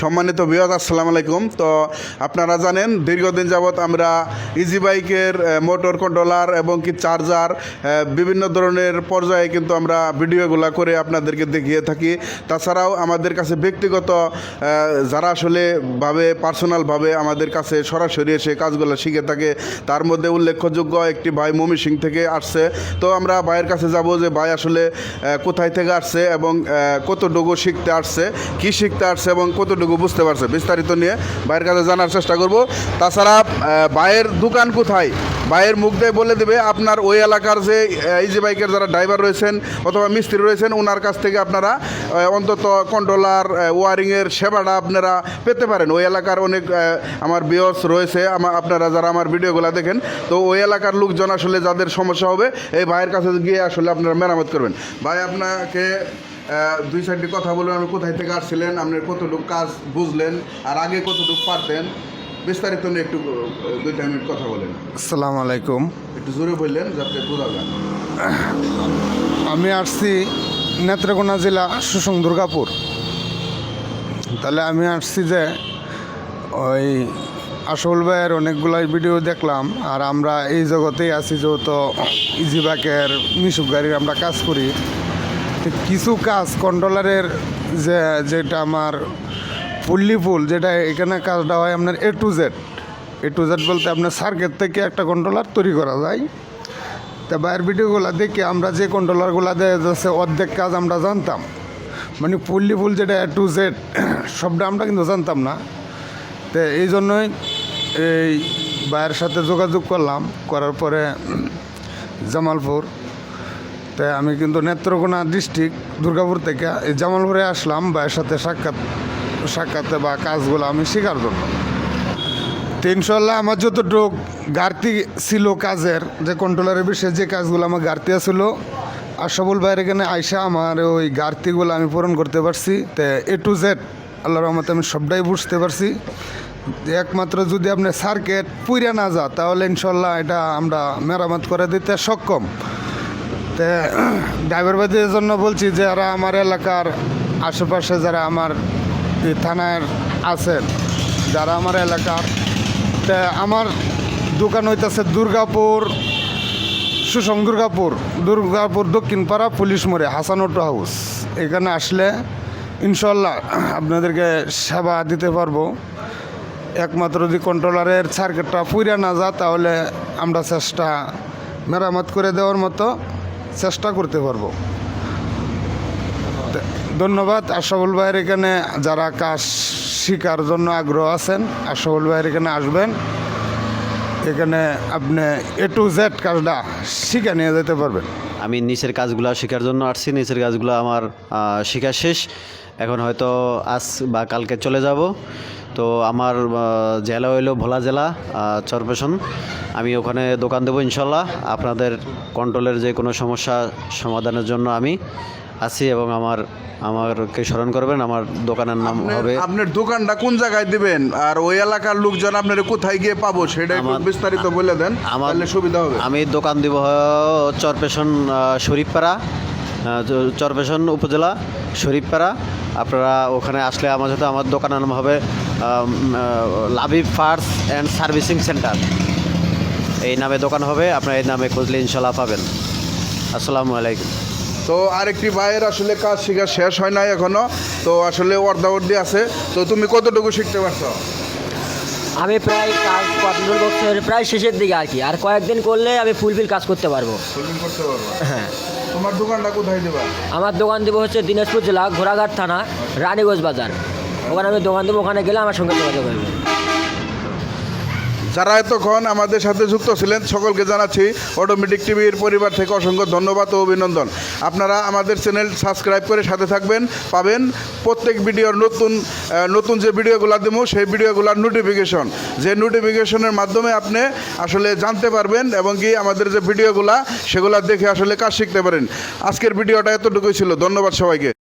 সম্মানিত বিয়াদ আসসালামু আলাইকুম। তো আপনারা জানেন, দীর্ঘদিন যাবৎ আমরা ইজি বাইকের মোটর কন্ট্রোলার এবং কি চার্জার বিভিন্ন ধরনের পর্যায়ে কিন্তু আমরা ভিডিওগুলো করে আপনাদেরকে দেখিয়ে থাকি। তাছাড়াও আমাদের কাছে ব্যক্তিগত যারা আসলে ভাবে পার্সোনালভাবে আমাদের কাছে সরাসরি এসে কাজগুলো শিখে থাকে, তার মধ্যে উল্লেখযোগ্য একটি ভাই মমি সিং থেকে আসছে। তো আমরা ভাইয়ের কাছে যাব যে, ভাই আসলে কোথায় থেকে আসছে এবং কতটুকু শিখতে আসছে, কি শিখতে আসছে এবং কতটুকু বুঝতে পারছে। বিস্তারিত নিয়ে ভাইয়ের কাছে জানার চেষ্টা করব। তাছাড়া ভাইয়ের দোকান কোথায়? ভাইয়ের মুখ দিয়ে বলে দেবে, আপনার ওই এলাকার যে ইজি বাইকের যারা ড্রাইভার রয়েছেন অথবা মিস্ত্রি রয়েছেন ওনার কাছ থেকে আপনারা অন্তত কন্ট্রোলার ওয়ারিংয়ের সেবাটা আপনারা পেতে পারেন। ওই এলাকার অনেক আমার বিয়স রয়েছে আপনারা যারা আমার ভিডিওগুলো দেখেন, তো ওই এলাকার লোকজন আসলে যাদের সমস্যা হবে, এই ভাইয়ের কাছে গিয়ে আসলে আপনারা মেরামত করবেন। ভাই, আপনাকে দুই সাইডে কথা বলবেন আপনি কোথায় থেকে আসছিলেন আপনার কতটুকু কাজ বুঝলেন, আর আগে কতটুকু পারতেন? বিস্তারিত নিয়ে একটু আহ, দুইটা মিনিট কথা বলেন। আসসালামু আলাইকুম। একটু জোরে বললেন যাতে বোঝা যায়। আমি আসছি নেত্রকোনা জেলা সুসং দুর্গাপুর। তাহলে আমি আসছি যে ওই আসল ভাইয়ের অনেকগুলাই ভিডিও দেখলাম আর আমরা এই জগতেই আছি যেহেতু ইজি বাইকের মিশুক গাড়ির আমরা কাজ করি। কিছু কাজ কন্ট্রোলারের যে যেটা আমার ফুললি ফুল, যেটা এখানে কাজটা হয় আপনার A to Z A to Z বলতে আপনার সার্কেট থেকে একটা কন্ট্রোলার তৈরি করা যায়। তা বাইরের ভিডিওগুলো দেখে আমরা যে কন্ট্রোলারগুলো দেয় যাচ্ছে, অর্ধেক কাজ আমরা জানতাম। মানে ফুললি ফুল যেটা এ টু জেড সবটা আমরা কিন্তু জানতাম না। তো এই জন্যই এই ভাইয়ের সাথে যোগাযোগ করলাম, করার পরে জামালপুর। তো আমি কিন্তু নেত্রকোনা ডিস্ট্রিক্ট দুর্গাপুর থেকে এই জামালপুরে আসলাম ভাইয়ের সাথে সাক্ষাৎ সাক্ষাতে বা কাজগুলো আমি শেখার জন্য তো ইনশাল্লাহ আমার যতটুক ঘাটতি ছিল কাজের, যে কন্ট্রোলারের বিষয়ে যে কাজগুলো আমার ঘাটতি ছিল আর সবল ভাইয়ের এখানে আইসা আমার ওই ঘাটতিগুলো আমি পূরণ করতে পারছি। তো এ টু জেড আল্লাহ রহমতে আমি সবটাই বুঝতে পারছি। একমাত্র যদি আপনি সার্কেট পুইরা না যা তাহলে ইনশাল্লাহ এটা আমরা মেরামত করে দিতে সক্ষম। তো ড্রাইভার ভাইদের জন্য বলছি যে যারা আমার এলাকার আশেপাশে, যারা আমার থানার আছেন, যারা আমার এলাকার। তা আমার দোকান হইতেছে দুর্গাপুর সুসম দুর্গাপুর। দুর্গাপুর দক্ষিণপাড়া পুলিশ মোড়ে, হাসান অটো হাউস। এখানে আসলে ইনশাল্লাহ আপনাদেরকে সেবা দিতে পারব। একমাত্র যদি কন্ট্রোলারের সার্কিটটা পুইরা না যা তাহলে আমরা চেষ্টা মেরামত করে দেওয়ার মতো চেষ্টা করতে পারব। ধন্যবাদ। আশাবুল ভাইয়ের এখানে যারা কাজ শিকার জন্য আগ্রহ আছেন, আশাবুল ভাইয়ের এখানে আসবেন। এখানে আপনি এ টু জেড কাজটা শিখে নিয়ে যেতে পারবেন। আমি নিচের কাজগুলো শেখার জন্য আসছি, নিচের কাজগুলো আমার শেখা শেষ। এখন হয়তো আজ বা কালকে চলে যাব। তো আমার জেলা হইল ভোলা জেলা চরপেশন। আমি ওখানে দোকান দেবো ইনশাল্লাহ। আপনাদের কন্ট্রোলের যে কোনো সমস্যা সমাধানের জন্য আমি আছি এবং আমার আমারকে স্মরণ করবেন আমার দোকানের নাম হবে আপনার- দোকানটা কোন জায়গায় দিবেন? আর ওই এলাকার লোকজন আপনার কোথায় গিয়ে পাবো সেটা বিস্তারিত বলে দেন আমার- তাহলে সুবিধা হবে। আমি দোকান দিব চরপেশন শরীফপাড়া চরপেশন উপজেলা শরীফপাড়া। আপনারা ওখানে আসলে আমার সাথে আমার দোকানের নাম হবে লাভি ফার্স অ্যান্ড সার্ভিসিং সেন্টার। এই নামে দোকান হবে আপনারা এই নামে খুঁজলে ইনশাল্লাহ পাবেন। আসসালামু আলাইকুম। তো আরেকটি ভাইয়ের আসলে কাজ শেখা শেষ হয় নাই এখনও। তো আসলে অর্ধাবর্ধি আছে। তো তুমি কতটুকু শিখতে পারছ? আমি প্রায় কাজ কন্ট্রোল বক্সের প্রায় শেষের দিকে আর কি। আর কয়েকদিন করলে আমি ফুলফিল কাজ করতে পারব। সুইমিং করতে পারব? হ্যাঁ। তোমার দোকানটা কোথায় দেবা? আমার দোকান দেবো হচ্ছে দিনাজপুর জেলা ঘোড়াঘাট থানা রানীগঞ্জ বাজার। ওখানে আমি দোকান দেবো ওখানে গেলে আমার সঙ্গে যোগাযোগ করবে যারা এতক্ষণ আমাদের সাথে যুক্ত ছিলেন, সকলকে জানাচ্ছি অটোমেটিক টিভির পরিবার থেকে অসংখ্য ধন্যবাদ ও অভিনন্দন। আপনারা আমাদের চ্যানেল সাবস্ক্রাইব করে সাথে থাকবেন, পাবেন প্রত্যেক ভিডিওর নতুন নতুন যে ভিডিওগুলো দেবো, সেই ভিডিওগুলোর নোটিফিকেশন যে নোটিফিকেশনের মাধ্যমে আপনি আসলে জানতে পারবেন এবং কি আমাদের যে ভিডিওগুলা, সেগুলো দেখে আসলে কাজ শিখতে পারেন। আজকের ভিডিওটা এতটুকুই ছিল। ধন্যবাদ সবাইকে।